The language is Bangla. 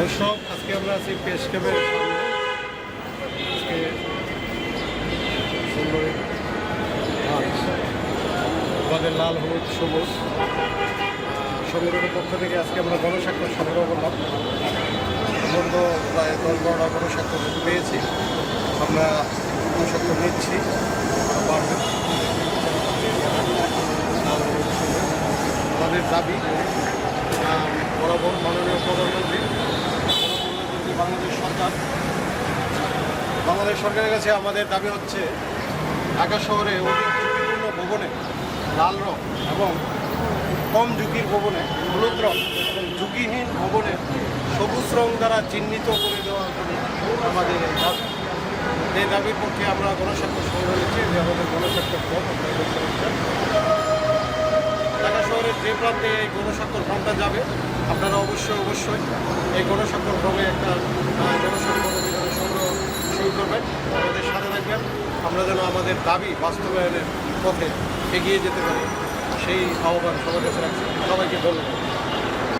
দর্শক, আজকে আমরা আছি পেশ সুন্দরী আমাদের লাল, হলুদ, সবুজ। সংগঠনের পক্ষ থেকে আজকে আমরা গণস্বাক্ষর সংগ্রহ করলাম। মূলত প্রায় দশ বারোটা গণস্বাক্ষর পেয়েছি। আমরা গণস্বাক্ষর নিচ্ছি। আমাদের দাবি বরাবর বাংলাদেশ সরকার। বাংলাদেশ সরকারের কাছে আমাদের দাবি হচ্ছে, ঢাকা শহরে ঝুঁকিপূর্ণ ভবনে লাল রং এবং কম ঝুঁকির ভবনে হলুদ রং ঝুঁকিহীন ভবনে সবুজ রং দ্বারা চিহ্নিত করে দেওয়া আমাদের এই দাবি। এই দাবির পক্ষে আমরা গণস্বাক্ষর সংগ্রহ নিচ্ছি যে আমাদের গণস্বাক্ষর প্রান্তে এই গণস্বাক্ষর ফর্মটা যাবে। আপনারা অবশ্যই অবশ্যই এই গণস্বাক্ষর ফর্মে একটা গণস্বাক্ষর অভিযানের সংগ্রহ শুরু করবেন। আমাদের সাথে থাকবেন। আমরা যেন আমাদের দাবি বাস্তবায়নের পথে এগিয়ে যেতে পারি, সেই আহ্বান সবার কাছে রাখছি। সবাইকে ধন্যবাদ।